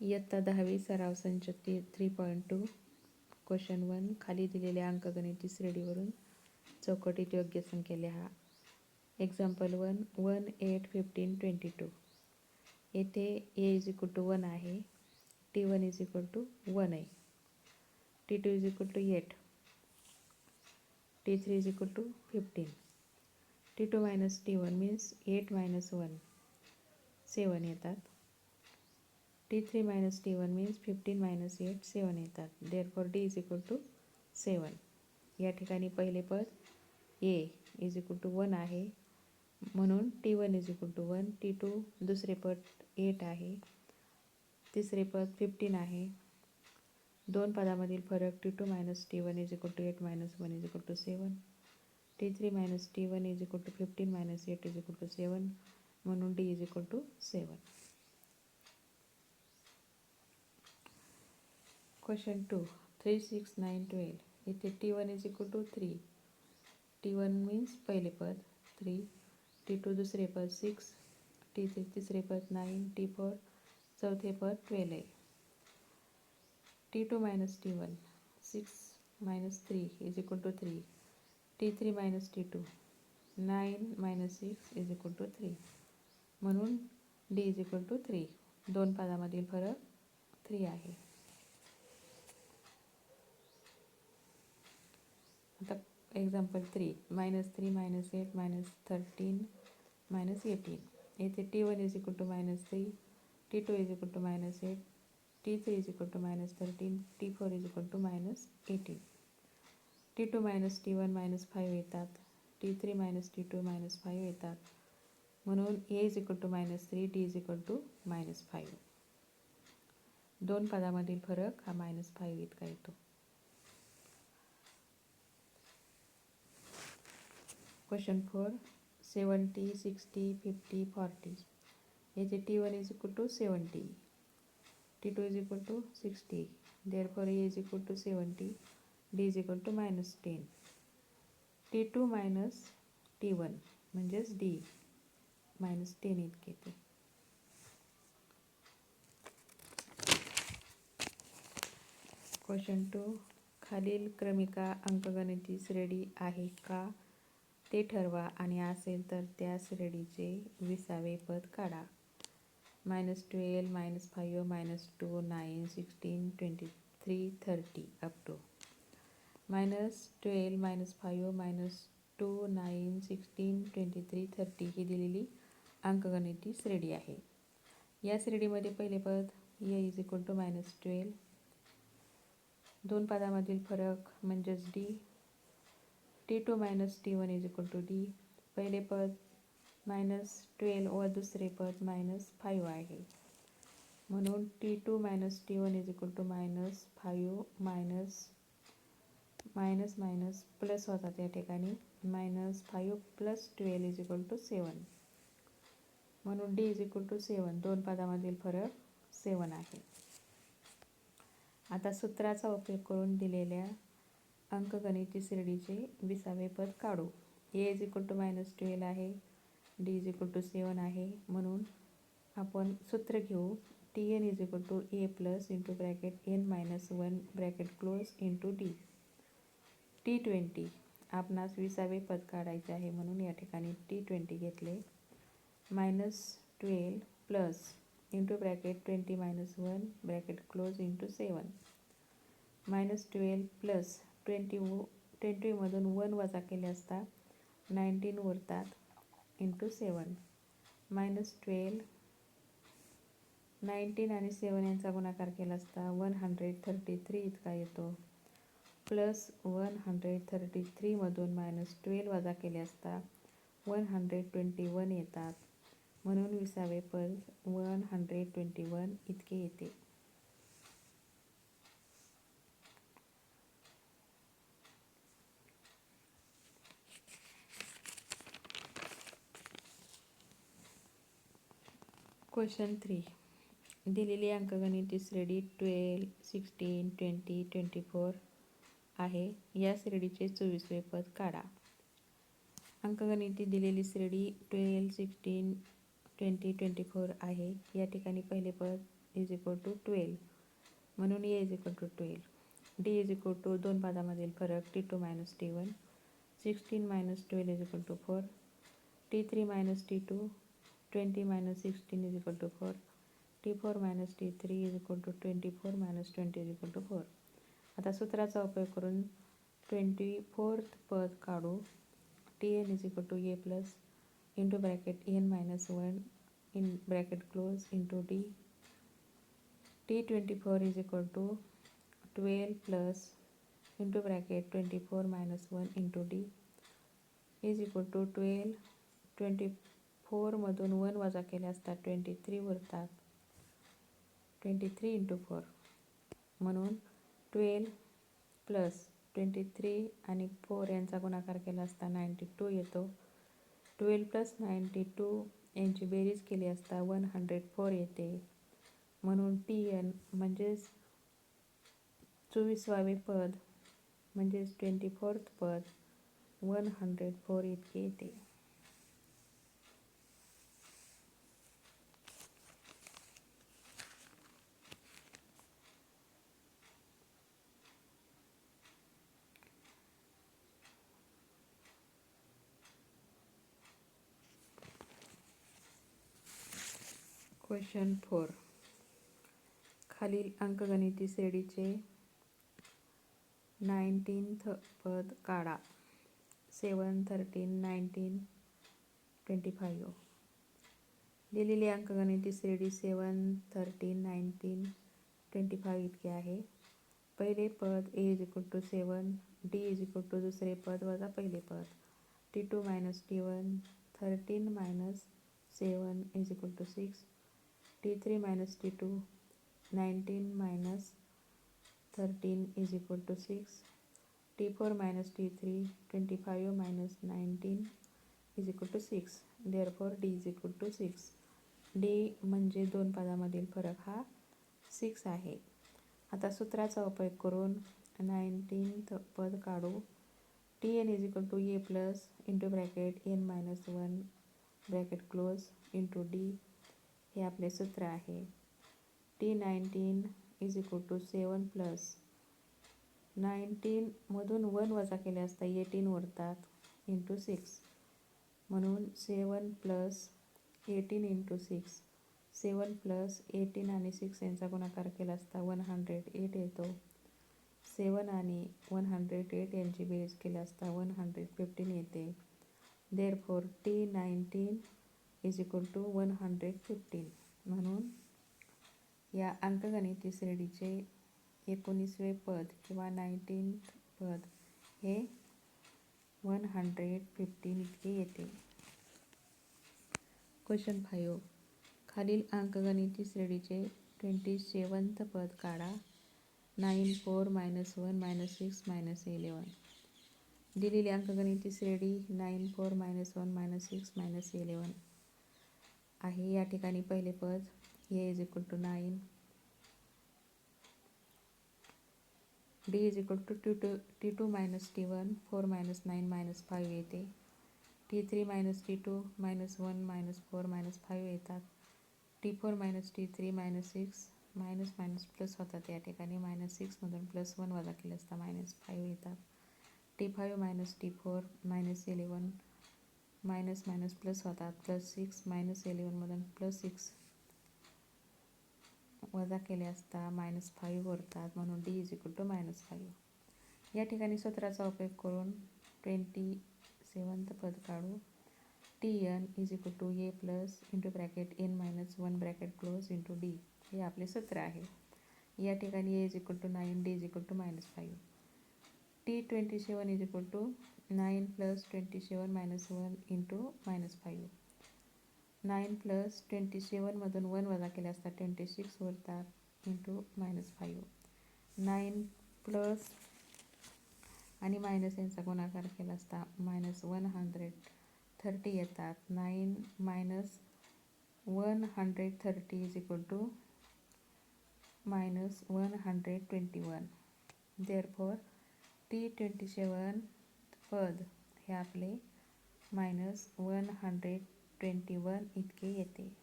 इयत्ता दहावी सराव संच ती three point two question one खाली दिलेल्या अंकगणिती श्रेणीवरून चौकटीत योग्य संख्या लिहा. Example one one eight fifteen twenty two येथे A is equal to one आहे. T one is equal to one आहे. T two is equal to eight T three is equal to fifteen T two minus T one means eight minus one seven येतात. T three minus T one means fifteen minus eight seven येतात. Therefore D is equal to seven या ठिकाणी पहिले पद A is equal to one आहे. म्हणून T one is equal to one T two दुसरे पद एट आहे. तिसरे पद फिफ्टीन आहे. दोन पदामधील फरक T two minus T one is equal to eight minus one is equal to seven T three minus T one is equal to fifteen minus eight is equal to seven म्हणून D is equal to seven question two three six nine twelve इथे T one is equal to three T one means पहिले पद three T two दुसरे पद six T three तिसरे पद nine T four चौथे पद ट्वेल्व आहे. T two minus T one six minus three is equal to three T three minus T two nine minus six is equal to three म्हणून D is equal to three दोन पदामधील फरक three आहे आता example three minus three minus eight minus thirteen minus eighteen येथे T one is equal to minus three T two is equal to minus eight T three is equal to minus thirteen T four is equal to minus eighteen T two minus T one minus five येतात. T three minus T two minus five येतात. म्हणून A is equal to minus three T is equal to minus five दोन पदामधील फरक हा minus five इतका येतो. Question four seventy sixty fifty forty याचे T one is equal to seventy T two is equal to sixty therefore A is equal two seventy D is equal to minus ten T two minus T one म्हणजेच D minus ten इतके ते. Question to खालील क्रमिका अंकगणिती श्रेणी आहे का? ते ठरवा आणि असेल तर त्या श्रेणीचे विसावे पद काढा. Minus twelve minus five minus two nine sixteen twenty three thirty up to minus twelve minus five minus two nine sixteen twenty three thirty ही दिलेली अंकगणिती श्रेणी आहे. या श्रेणीमध्ये पहिले पद A is equal to minus twelve दोन पदामधील फरक म्हणजेच D T two minus T one is equal to D पहिले पद मायनस ट्वेल्व व दुसरे पद मायनस फाईव्ह आहे. म्हणून T two minus T one is equal to minus five minus minus minus plus होतात या ठिकाणी. Minus five plus twelve is equal to seven म्हणून D is equal to seven दोन पदामधील फरक सेवन आहे. आता सूत्राचा उपयोग करून दिलेल्या अंकगणिती श्रेणीचे विसावे पद काढू. A is equal to minus twelve आहे. D is equal to seven आहे. म्हणून आपण सूत्र घेऊ. T N is equal to A plus into bracket N minus one bracket close into D T twenty आपणास विसावे पद काढायचे आहे. म्हणून या ठिकाणी टी ट्वेंटी घेतले. Minus twelve plus into bracket twenty minus one bracket close into seven minus twelve plus twenty व ट्वेंटीमधून वन वजा केले असता नाईन्टीन उरतात into seven minus twelve nineteen आणि सेवन यांचा गुणाकार केला असता वन हंड्रेड थर्टी थ्री इतका येतो. प्लस वन हंड्रेड थर्टी थ्रीमधून मायनस ट्वेल्व वजा केले असता वन हंड्रेड ट्वेंटी वन येतात. म्हणून विसावे पद वन हंड्रेड ट्वेंटी वन इतके येते. क्वेश्चन थ्री दिलेली अंकगणिती श्रेणी twelve sixteen twenty twenty four आहे. या श्रेणीचे चोवीसवे पद काढा. अंकगणिती दिलेली श्रेणी twelve sixteen twenty twenty four आहे. या ठिकाणी पहिले पद इज इक्वल टू ट्वेल्व म्हणून A is equal to twelve D is equal to दोन पदामधील फरक T two minus T one sixteen minus twelve is equal to four T three minus T two twenty minus sixteen is equal to four. T four minus T three is equal to twenty four minus twenty is to four. आता सूत्राचा उपयोग करून twenty fourth पद काढू. T N is equal to A plus into bracket N minus one in bracket close into D. T twenty four is equal to twelve plus into bracket twenty four minus one into D. Is equal to twelve twenty फोरमधून one वजा केले असतात twenty three उरतात twenty three into four म्हणून twelve plus twenty three आणि four यांचा गुणाकार केला असता नाईंटी टू येतो. ट्वेल्व प्लस नाईंटी टू यांची बेरीज केली असता वन हंड्रेड फोर येते. म्हणून टी एन म्हणजेच चोवीसवावे पद म्हणजेच ट्वेंटी फोर्थ पद वन हंड्रेड फोर इतके येते. क्वेश्चन फोर खालील अंकगणिती श्रेणीचे नाईन्टीन्थ पद काढा. Seven thirteen nineteen twenty five दिलेली अंकगणिती श्रेणी seven thirteen nineteen twenty five इतके आहे. पहिले पद A is equal to seven D is equal to दुसरे पद वजा पहिले पद. T two minus T one thirteen minus seven is equal to six T three minus T two nineteen minus thirteen is equal to six T four minus T three twenty five minus nineteen is equal to six therefore D is equal to six D म्हणजे दोन पदामधील फरक हा six आहे. आता सूत्राचा उपयोग करून नाईन्टीन्थ पद काढू. T N is equal to A plus into bracket N minus one bracket close into D हे आपले सूत्र आहे. T nineteen is equal to seven plus नाईन्टीनमधून one वजा केले असता एटीन उरतात इंटू सिक्स म्हणून seven plus eighteen into six seven plus eighteen आणि सिक्स यांचा गुणाकार केला असता वन हंड्रेड एट येतो. सेवन आणि वन हंड्रेड एट यांची बेरीज केली असता वन हंड्रेड फिफ्टीन येते. Therefore T nineteen is equal to one hundred fifteen म्हणून या अंकगणिती श्रेणीचे एकोणीसवे पद किंवा नाईन्टीन्थ पद हे वन हंड्रेड फिफ्टीन इतके येते. क्वेश्चन फाईव्ह खालील अंकगणिती श्रेणीचे ट्वेंटी सेवन्थ पद काढा. Nine four minus one minus six minus eleven दिलेली अंकगणिती श्रेणी nine four minus one minus six minus eleven आहे. या ठिकाणी पहिले पद A is equal to nine D is equal to T two T two minus T one four minus nine minus five येते. T three minus T two minus one minus four minus five येतात. T four minus T three minus six minus minus plus होतात. या ठिकाणी minus सिक्समधून plus one वजा केले असता minus five येतात. T five minus T four minus eleven minus minus plus होतात plus six minus इलेवनमधून प्लस सिक्स वजा केले असता मायनस फाईव्ह उरतात. म्हणून D is equal to minus five या ठिकाणी सूत्राचा उपयोग करून ट्वेंटी सेवन्थ पद काढू. T N is equal to A plus into bracket N minus one bracket close into D हे आपले सूत्र आहे. या ठिकाणी A is equal to nine D is equal to minus five T twenty seven is equal to nine plus twenty seven minus one into minus five. Nine plus twenty सेवनमधून one वजा केले असता twenty six उरतात into minus five. Nine plus आणि minus यांचा गुणाकार केला असता minus one hundred thirty येतात. Nine minus one hundred thirty is equal to minus one hundred twenty one. Therefore T twenty seven पद हे आपले minus one hundred twenty one इतके येते.